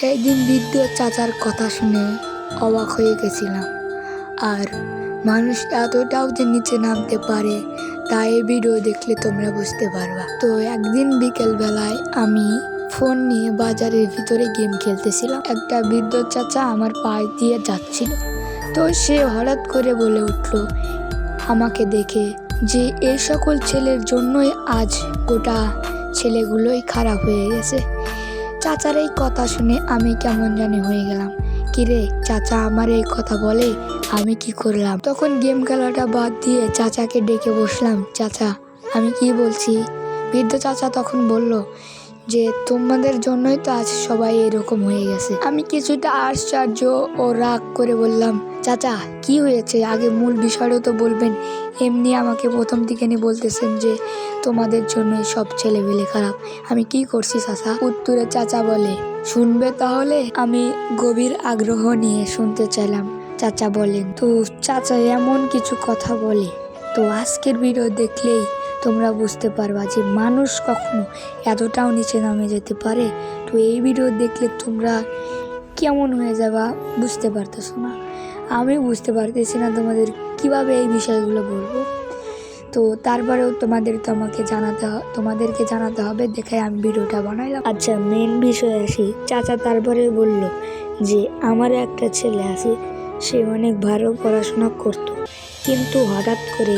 সেই দিন বৃদ্ধ চাচার কথা শুনে অবাক হয়ে গেছিলাম। আর মানুষ এতটাও যে নিচে নামতে পারে, তা এই ভিডিও দেখলে তোমরা বুঝতে পারবা। তো একদিন বিকেল বেলায় আমি ফোন নিয়ে বাজারের ভিতরে গেম খেলতেছিলাম। একটা বৃদ্ধ চাচা আমার পাশ দিয়ে যাচ্ছিল। তো সে হঠাৎ করে বলে উঠল, আমাকে দেখে যে এই সকল ছেলের জন্যই আজ গোটা ছেলেগুলোই খারাপ হয়ে গেছে। চাচার এই কথা শুনে আমি কেমন জানি হয়ে গেলাম। কিরে, চাচা আমার এই কথা বলে, আমি কি করলাম? তখন গেম খেলাটা বাদ দিয়ে চাচাকে ডেকে বসলাম, চাচা, আমি কি বলছি? বৃদ্ধ চাচা তখন বলল যে তোমাদের জন্যই তো আজ সবাই এরকম হয়ে গেছে। আমি কিছুটা আশ্চর্য ও রাগ করে বললাম, চাচা, কি হয়েছে? আগে মূল বিষয়টা তো বলবেন। এমনি আমাকে প্রথম দিকে নিয়ে বলতেছেন যে তোমাদের জন্যই সব ছেলেবেলে খারাপ। আমি কি করছি, চাচা? উত্তরে চাচা বলে, শুনবে তাহলে? আমি গভীর আগ্রহ নিয়ে শুনতে চাইলাম। চাচা বলেন, তো চাচা এমন কিছু কথা বলে? তো আজকের ভিডিও দেখলেই তোমরা বুঝতে পারবা যে মানুষ কখনো এতটাও নিচে নামে যেতে পারে। তো এই ভিডিও দেখলে তোমরা কেমন হয়ে যাবা বুঝতে পারতেছো না? আমি বুঝতে পারতেছি না তোমাদের কীভাবে এই বিষয়গুলো বলব। তো তারপরেও তোমাদের তো আমাকে জানাতে তোমাদেরকে জানাতে হবে, দেখে আমি ভিডিওটা বানাইলাম। আচ্ছা মেন বিষয় আসি। চাচা তারপরে বলল যে, আমার একটা ছেলে আছে, সে অনেক ভালো পড়াশোনা করত। কিন্তু হঠাৎ করে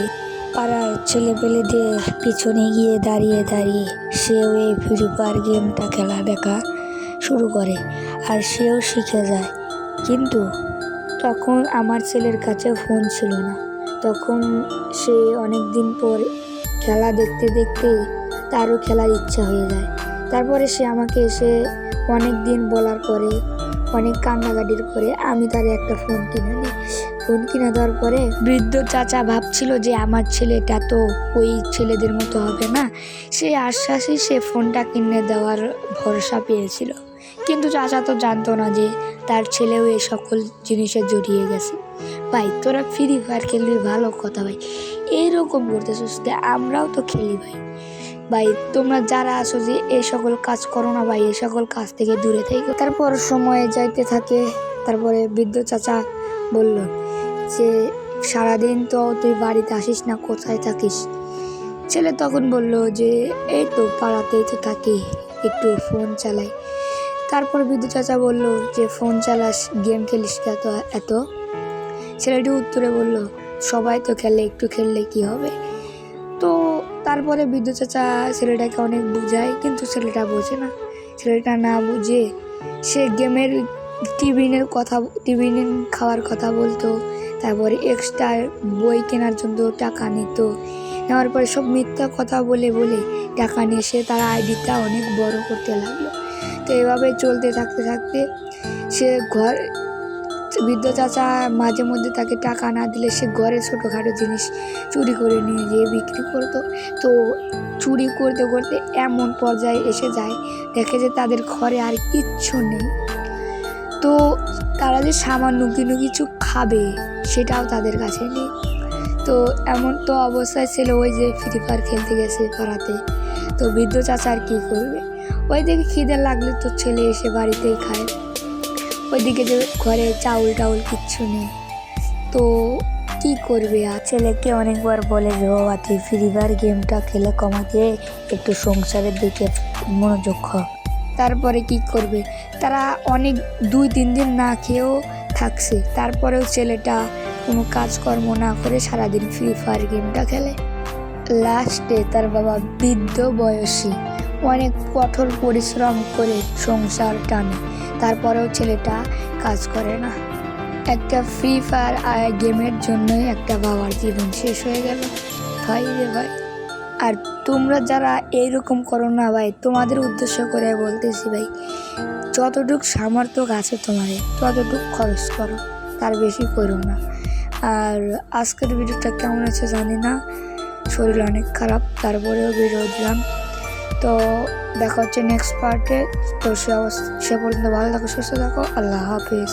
পাড়ার ছেলে পেলেদের পিছনে গিয়ে দাঁড়িয়ে দাঁড়িয়ে সেও এই ফ্রি ফায়ার গেমটা খেলা দেখা শুরু করে আর সেও শিখে যায়। কিন্তু তখন আমার ছেলের কাছে ফোন ছিল না। তখন সে অনেক দিন পর খেলা দেখতে দেখতে তারও খেলার ইচ্ছা হয়ে যায়। তারপরে সে আমাকে এসে অনেক দিন বলার পরে, অনেক কান্নাকাটির পরে আমি তার একটা ফোন কিনে নিই। ফোন কিনে দেওয়ার পরে বৃদ্ধ চাচা ভাবছিল যে আমার ছেলেটা তো ওই ছেলেদের মতো হবে না। সেই আশ্বাসে সে ফোনটা কিনে দেওয়ার ভরসা পেয়েছিল। কিন্তু চাচা তো জানতো না যে তার ছেলেও এই সকল জিনিসে জড়িয়ে গেছে। ভাই, তোরা ফ্রি ফায়ার খেলবি, ভালো কথা ভাই। এইরকম যে আমরাও তো খেলি ভাই। ভাই, তোমরা যারা আছো যে এই সকল কাজ করো না ভাই এই সকল কাজ থেকে দূরে থেকে। তারপর সময় যাইতে থাকে, তারপরে বৃদ্ধ চাচা বলল যে, সারাদিন তো তুই বাড়িতে আসিস না, কোথায় থাকিস? ছেলে তখন বলল যে, এই তো পাড়াতেই তো থাকি, একটু ফোন চালাই। তারপর বিদ্যুৎ চাচা বলল যে, ফোন চালাস, গেম খেলিস এত এত? ছেলেটি উত্তরে বলল, সবাই তো খেলে, একটু খেললে কি হবে? তো তারপরে বিদ্যুৎ চাচা ছেলেটাকে অনেক বুঝায়, কিন্তু ছেলেটা বোঝে না। ছেলেটা না বুঝে সে গেমের টিফিনের কথা টিফিন খাওয়ার কথা বলতো। তারপরে এক্সট্রা বই কেনার জন্য টাকা নিত। নেওয়ার পরে সব মিথ্যা কথা বলে বলে টাকা নিয়ে সে তার আইডিটা অনেক বড় করতে লাগল। তো এভাবে চলতে থাকতে থাকতে সে ঘর, বৃদ্ধ চাচা মাঝে মধ্যে তাকে টাকা না দিলে সে ঘরে ছোটোখাটো জিনিস চুরি করে নিয়ে গিয়ে বিক্রি করতো। তো চুরি করতে করতে এমন পর্যায়ে এসে যায়, দেখে যে তাদের ঘরে আর কিচ্ছু নেই। তো তারা যে সামান্য কিনো কিছু খাবে, সেটাও তাদের কাছে নেই। তো এমন তো অবস্থায় ছিল ওই যে ফ্রি ফায়ার খেলতে গেছে পাড়াতে তো বৃদ্ধ চাচা আর কী করবে? ওই দিকে খিদে লাগলে তো ছেলে এসে বাড়িতেই খায়। ওইদিকে যে ঘরে চাউল টাউল কিচ্ছু নেই। তো কি করবে আর? ছেলেকে অনেকবার বলে যে বাবা তুই ফ্রি ফায়ার গেমটা খেলে কমাতে একটু সংসারের দিকে মনোযোগ হ। তারপরে কি করবে? তারা অনেক দুই, তিন দিন না খেয়েও থাকছে। তারপরেও ছেলেটা কোনো কাজকর্ম না করে সারাদিন ফ্রি ফায়ার গেমটা খেলে। লাস্টে তার বাবা বৃদ্ধ বয়সী, অনেক কঠোর পরিশ্রম করে সংসার টানে। তারপরেও ছেলেটা কাজ করে না। একটা ফ্রি ফায়ার গেমের জন্যই একটা বাবার জীবন শেষ হয়ে গেল। ভাই রে ভাই। আর তোমরা যারা এইরকম করো না ভাই, তোমাদের উদ্দেশ্য করে বলতেছি ভাই, যতটুক সামর্থ্য আছে তোমাদের, ততটুক খরচ করো, তার বেশি করো না। আর আজকের ভিডিওটা কেমন আছে জানি না, শরীর অনেক খারাপ, তারপরেও ভিডিও দিলাম। তো দেখা হচ্ছে নেক্সট পার্টে তো সে অবস্থা সে পর্যন্ত ভালো থাকো, সুস্থ থাকো, আল্লাহ হাফিজ।